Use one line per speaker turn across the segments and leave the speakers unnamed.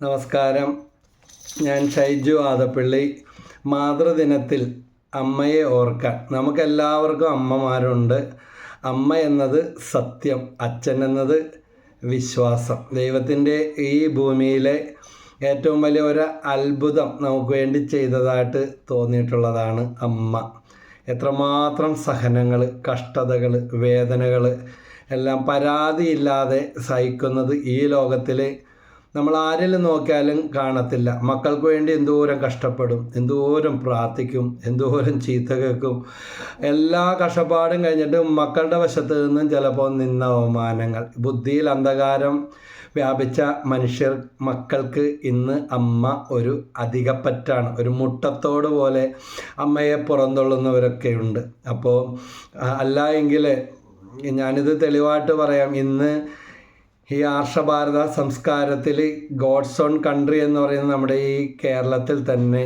നമസ്കാരം. ഞാൻ ഷൈജു ആദപ്പള്ളി. മാതൃദിനത്തിൽ അമ്മയെ ഓർക്കാൻ. നമുക്കെല്ലാവർക്കും അമ്മമാരുണ്ട്. അമ്മ എന്നത് സത്യം അച്ഛൻ എന്നത് വിശ്വാസം. ദൈവത്തിന്റെ ഈ ഭൂമിയിലെ ഏറ്റവും വലിയ ഒരു അത്ഭുതം നമുക്ക് വേണ്ടി ചെയ്തതായിട്ട് തോന്നിയിട്ടുള്ളതാണ് അമ്മ. എത്രമാത്രം സഹനങ്ങൾ കഷ്ടതകൾ വേദനകൾ എല്ലാം പരാതിയില്ലാതെ സഹിക്കുന്നത് ഈ ലോകത്തിൽ നമ്മൾ ആരിൽ നോക്കിയാലും കാണത്തില്ല. മക്കൾക്ക് വേണ്ടി എന്തോരം കഷ്ടപ്പെടും എന്തോരം പ്രാർത്ഥിക്കും എന്തോരം ചീത്ത കേൾക്കും. എല്ലാ കഷ്ടപ്പാടും കഴിഞ്ഞിട്ട് മക്കളുടെ വശത്ത് നിന്നും ചിലപ്പോൾ നിന്ന അവമാനങ്ങൾ. ബുദ്ധിയിൽ അന്ധകാരം വ്യാപിച്ച മനുഷ്യർ മക്കൾക്ക് ഇന്ന് അമ്മ ഒരു അധികപ്പറ്റാണ്. ഒരു മുട്ടത്തോട് പോലെ അമ്മയെ പുറന്തള്ളുന്നവരൊക്കെയുണ്ട് അപ്പോൾ അല്ല എങ്കിൽ ഞാനിത് തെളിവായിട്ട് പറയാം. ഇന്ന് ഈ ആർഷഭാരത സംസ്കാരത്തിൽ ഗോഡ്സ് ഓൺ കൺട്രി എന്ന് പറയുന്ന നമ്മുടെ ഈ കേരളത്തിൽ തന്നെ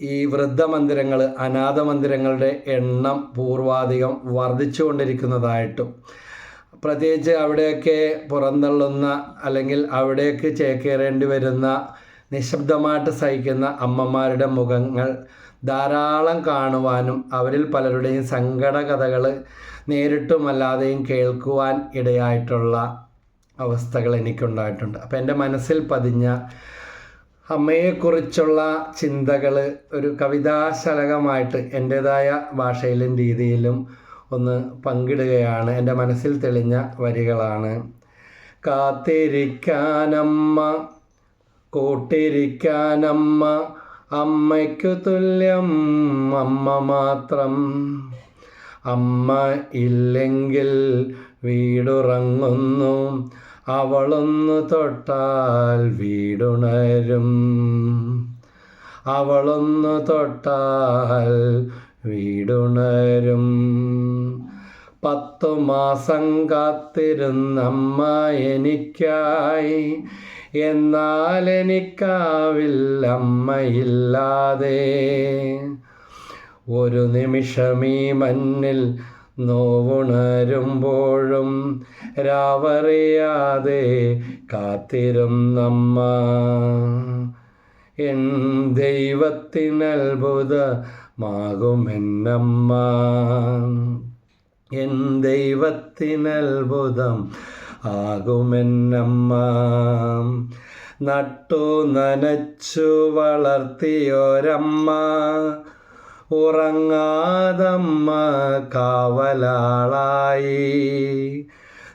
ഈ വൃദ്ധമന്ദിരങ്ങൾ അനാഥ മന്ദിരങ്ങളുടെ എണ്ണം പൂർവാധികം വർദ്ധിച്ചുകൊണ്ടിരിക്കുന്നതായിട്ടും. പ്രത്യേകിച്ച് അവിടെയൊക്കെ പുറന്തള്ളുന്ന അല്ലെങ്കിൽ അവിടേക്ക് ചേക്കേറേണ്ടി വരുന്ന നിശബ്ദമായിട്ട് സഹിക്കുന്ന അമ്മമാരുടെ മുഖങ്ങൾ ധാരാളം കാണുവാനും അവരിൽ പലരുടെയും സങ്കട കഥകൾ നേരിട്ടുമല്ലാതെയും കേൾക്കുവാൻ ഇടയായിട്ടുള്ള അവസ്ഥകൾ എനിക്കുണ്ടായിട്ടുണ്ട്. അപ്പോൾ എന്റെ മനസ്സിൽ പതിഞ്ഞ അമ്മയെക്കുറിച്ചുള്ള ചിന്തകൾ ഒരു കവിതാശലകമായിട്ട് എന്റെതായ ഭാഷയിലും രീതിയിലും ഒന്ന് പങ്കിടുകയാണ്. എന്റെ മനസ്സിൽ തെളിഞ്ഞ വരികളാണ്. കാത്തിരിക്കാനമ്മ കൂട്ടിരിക്കാനമ്മ അമ്മയ്ക്കു തുല്യം അമ്മ മാത്രം. അമ്മ ഇല്ലെങ്കിൽ വീടുറങ്ങുന്നു. അവളൊന്നു തൊട്ടാൽ വീടുണരും. അവളൊന്നു തൊട്ടാൽ വീടുണരും. പത്തു മാസം കാത്തിരുന്നമ്മ എനിക്കായി. എന്നാൽ എനിക്കാവില്ലമ്മയില്ലാതെ ഒരു ഒരു നിമിഷമീ മണ്ണിൽ നോവുണരുമ്പോഴും രാവറിയാതെ കാത്തിരുന്നമ്മ എൻ ദൈവത്തിനത്ഭുതമാകുമെന്നമ്മ. എൻ ദൈവത്തിനത്ഭുതം ആകുമെന്നമ്മ നട്ടു നനച്ചു വളർത്തിയൊരമ്മ. ഉറങ്ങാതമ്മ കാവലാളായി.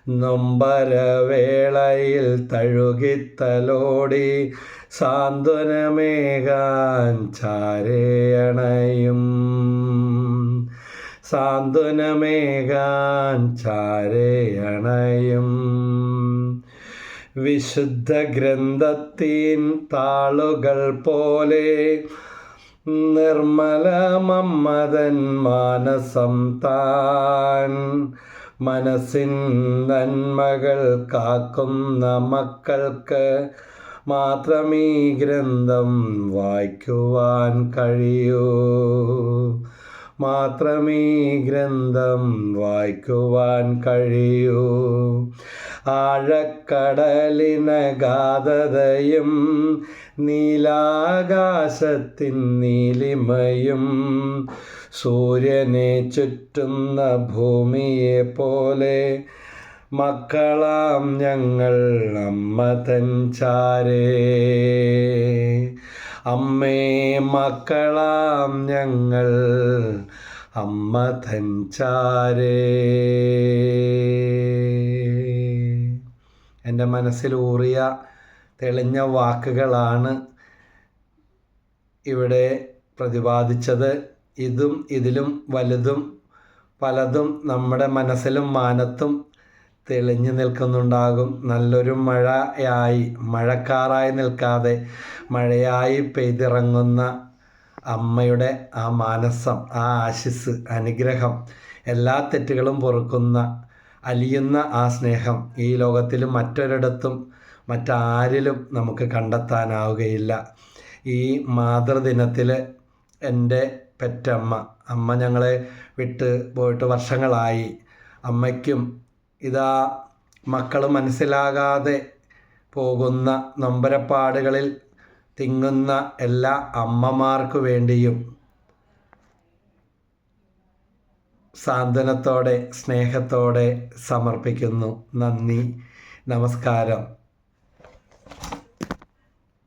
നൊമ്പരവേളയിൽ തഴുകിത്തലോടി സാന്ത്വനമേകാൻ ചാരയണയും. വിശുദ്ധ ഗ്രന്ഥത്തിൻ താളുകൾ പോലെ നിർമ്മലമമ്മതൻ മാനസം താൻ. മനസ്സിൻ നന്മകൾ കാക്കുന്ന മക്കൾക്ക് മാത്രമേ ഗ്രന്ഥം വായിക്കുവാൻ കഴിയൂ. മാത്രമീ ഗ്രന്ഥം വായിക്കുവാൻ കഴിയൂ. ആഴക്കടലിനഗാധതയും നീലാകാശത്തിൻ നീലിമയും സൂര്യനെ ചുറ്റുന്ന ഭൂമിയെ പോലെ മക്കളാം ഞങ്ങൾ അമ്മ തൻ ചാരേ. അമ്മേ മക്കളാം ഞങ്ങൾ. അമ്മ തഞ്ചാരേ ചാരേ. എന്റെ മനസ്സിലൂറിയ തെളിഞ്ഞ വാക്കുകളാണ് ഇവിടെ പ്രതിപാദിച്ചത്. ഇതും ഇതിലും വലുതും പലതും നമ്മുടെ മനസ്സിലും മാനത്തും തെളിഞ്ഞു നിൽക്കുന്നുണ്ടാകും. നല്ലൊരു മഴയായി. മഴക്കാറായി നിൽക്കാതെ മഴയായി പെയ്തിറങ്ങുന്ന അമ്മയുടെ ആ മാനസം ആ ആശിസ് അനുഗ്രഹം എല്ലാ തെറ്റുകളും പൊറുക്കുന്ന അലിയുന്ന ആ സ്നേഹം ഈ ലോകത്തിൽ മറ്റൊരിടത്തും മറ്റാരിലും നമുക്ക് കണ്ടെത്താനാവുകയില്ല. ഈ മാതൃദിനത്തിൽ എന്റെ പെറ്റമ്മ അമ്മ ഞങ്ങളെ വിട്ട് പോയിട്ട് വർഷങ്ങളായി. അമ്മയ്ക്കും ഇതാ മക്കൾ മനസ്സിലാകാതെ പോകുന്ന നൊമ്പരപ്പാടുകളിൽ തിങ്ങുന്ന എല്ലാ അമ്മമാർക്കു വേണ്ടിയും സാന്ത്വനത്തോടെ സ്നേഹത്തോടെ സമർപ്പിക്കുന്നു. നന്ദി. നമസ്കാരം.